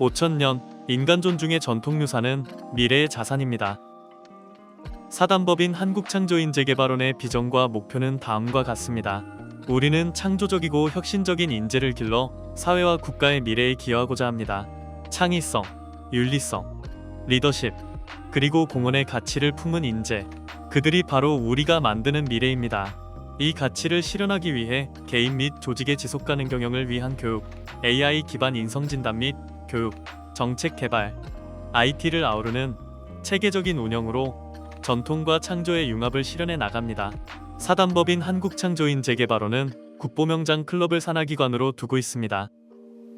5천년 인간 존중의 전통 유산은 미래의 자산입니다. 사단법인 한국창조인 재개발원의 비전과 목표는 다음과 같습니다. 우리는 창조적이고 혁신적인 인재를 길러 사회와 국가의 미래에 기여하고자 합니다. 창의성, 윤리성, 리더십, 그리고 공헌의 가치를 품은 인재. 그들이 바로 우리가 만드는 미래입니다. 이 가치를 실현하기 위해 개인 및 조직의 지속 가능 경영을 위한 교육, AI 기반 인성 진단 및 교육, 정책 개발, IT를 아우르는 체계적인 운영으로 전통과 창조의 융합을 실현해 나갑니다. 사단법인 한국창조인 재개발원은 국보명장 클럽을 산하기관으로 두고 있습니다.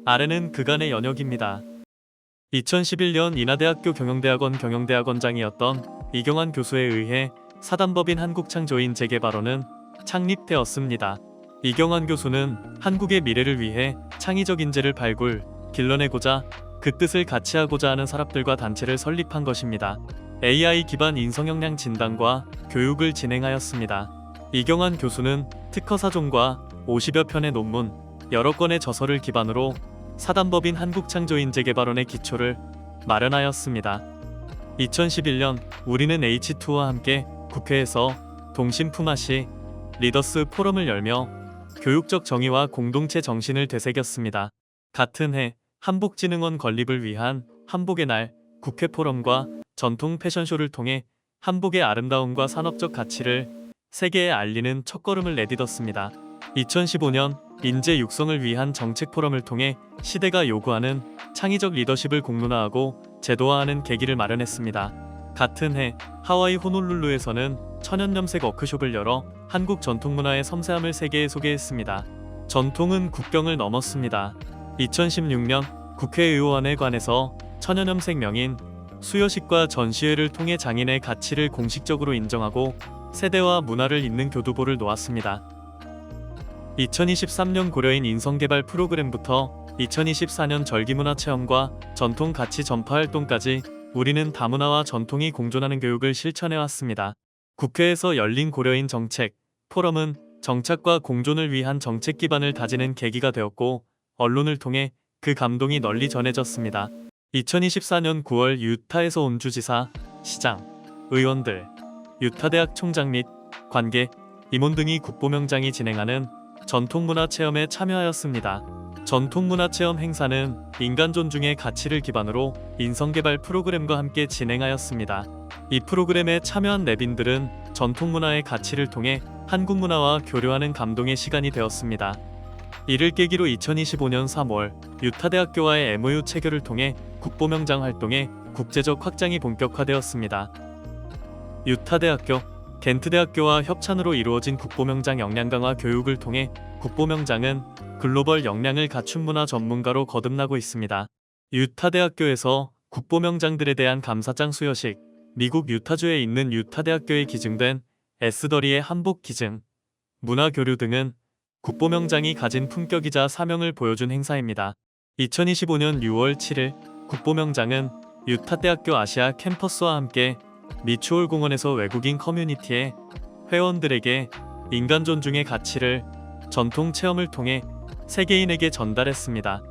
아래는 그간의 연역입니다. 2011년 인하대학교 경영대학원 경영대학원장이었던 이경환 교수에 의해 사단법인 한국창조인 재개발원은 창립되었습니다. 이경환 교수는 한국의 미래를 위해 창의적 인재를 발굴, 길러내고자 그 뜻을 같이 하고자 하는 사람들과 단체를 설립한 것입니다. AI 기반 인성역량 진단과 교육을 진행하였습니다. 이경환 교수는 특허 사종과 50여 편의 논문, 여러 건의 저서를 기반으로 사단법인 한국창조인재개발원의 기초를 마련하였습니다. 2011년 우리는 H2와 함께 국회에서 동심 품앗이 리더스 포럼을 열며 교육적 정의와 공동체 정신을 되새겼습니다. 같은 해 한복진흥원 건립을 위한 한복의 날 국회 포럼과 전통 패션쇼를 통해 한복의 아름다움과 산업적 가치를 세계에 알리는 첫걸음을 내딛었습니다. 2015년 인재 육성을 위한 정책 포럼을 통해 시대가 요구하는 창의적 리더십을 공론화하고 제도화하는 계기를 마련했습니다. 같은 해 하와이 호놀룰루에서는 천연염색 워크숍을 열어 한국 전통문화의 섬세함을 세계에 소개했습니다. 전통은 국경을 넘었습니다. 2016년 국회의원에 관해서 천연염색 명인 수여식과 전시회를 통해 장인의 가치를 공식적으로 인정하고 세대와 문화를 잇는 교두보를 놓았습니다. 2023년 고려인 인성개발 프로그램부터 2024년 절기문화 체험과 전통 가치 전파 활동까지 우리는 다문화와 전통이 공존하는 교육을 실천해 왔습니다. 국회에서 열린 고려인 정책 포럼은 정착과 공존을 위한 정책 기반을 다지는 계기가 되었고 언론을 통해 그 감동이 널리 전해졌습니다. 2024년 9월 유타에서 온 주지사, 시장, 의원들, 유타대학 총장 및 관계, 임원 등이 국보명장이 진행하는 전통문화 체험에 참여하였습니다. 전통문화 체험 행사는 인간 존중의 가치를 기반으로 인성개발 프로그램과 함께 진행하였습니다. 이 프로그램에 참여한 내빈들은 전통문화의 가치를 통해 한국 문화와 교류하는 감동의 시간이 되었습니다. 이를 계기로 2025년 3월 유타대학교와의 MOU 체결을 통해 국보명장 활동의 국제적 확장이 본격화되었습니다. 유타대학교, 겐트대학교와 협찬으로 이루어진 국보명장 역량 강화 교육을 통해 국보명장은 글로벌 역량을 갖춘 문화 전문가로 거듭나고 있습니다. 유타대학교에서 국보명장들에 대한 감사장 수여식, 미국 유타주에 있는 유타대학교에 기증된 에스더리의 한복 기증, 문화 교류 등은 국보명장이 가진 품격이자 사명을 보여준 행사입니다. 2025년 6월 7일 국보명장은 유타대학교 아시아 캠퍼스와 함께 미추홀 공원에서 외국인 커뮤니티의 회원들에게 인간 존중의 가치를 전통 체험을 통해 세계인에게 전달했습니다.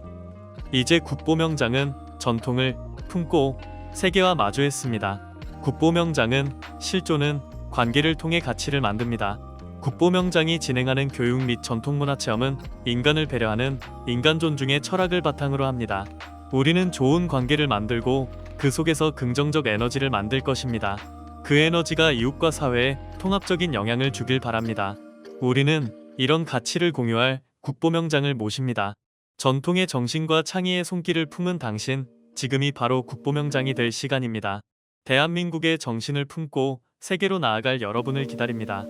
이제 국보명장은 전통을 품고 세계와 마주했습니다. 국보명장은 실존은 관계를 통해 가치를 만듭니다. 국보명장이 진행하는 교육 및 전통문화 체험은 인간을 배려하는 인간 존중의 철학을 바탕으로 합니다. 우리는 좋은 관계를 만들고 그 속에서 긍정적 에너지를 만들 것입니다. 그 에너지가 이웃과 사회에 통합적인 영향을 주길 바랍니다. 우리는 이런 가치를 공유할 국보명장을 모십니다. 전통의 정신과 창의의 손길을 품은 당신, 지금이 바로 국보명장이 될 시간입니다. 대한민국의 정신을 품고 세계로 나아갈 여러분을 기다립니다.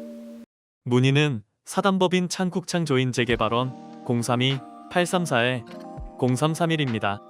문의는 사단법인 창국창조인 재개발원 032-834-0331입니다.